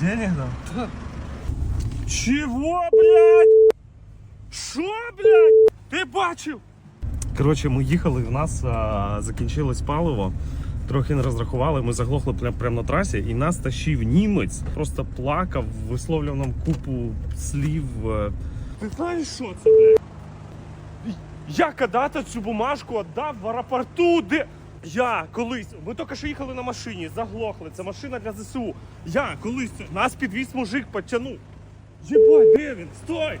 Денег дав? Чего, блядь? Що, блядь? Ти бачив? Коротше, ми їхали, в нас а, закінчилось паливо. Трохи не розрахували, ми заглохли прямо прям на трасі, і нас тащив німець, просто плакав, висловлював нам купу слів. е. Ти знаєш, що це, блядь? Я когда-то цю бумажку віддав в аеропорту, де. Я колись, ми тільки що їхали на машині, заглохли. Це машина для ЗСУ. Я колись нас підвіз мужик, потягнув. Єбать, де він? Стой!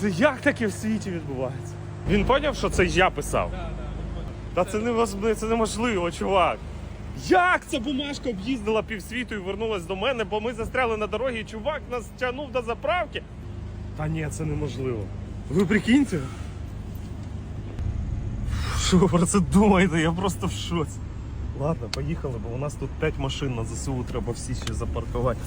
Це як таке в світі відбувається? Він зрозумів, що це я писав? Та це невозможно, це неможливо, чувак. Як ця бумажка об'їздила півсвіту і вернулась до мене, бо ми застряли на дорогі, і чувак нас тягнув до заправки? Та ні, це неможливо. Ви прикиньте? Що ви про це думаєте? Я просто в шоці. Ладно, поїхали, бо у нас тут 5 машин на ЗСУ треба всі ще запаркувати.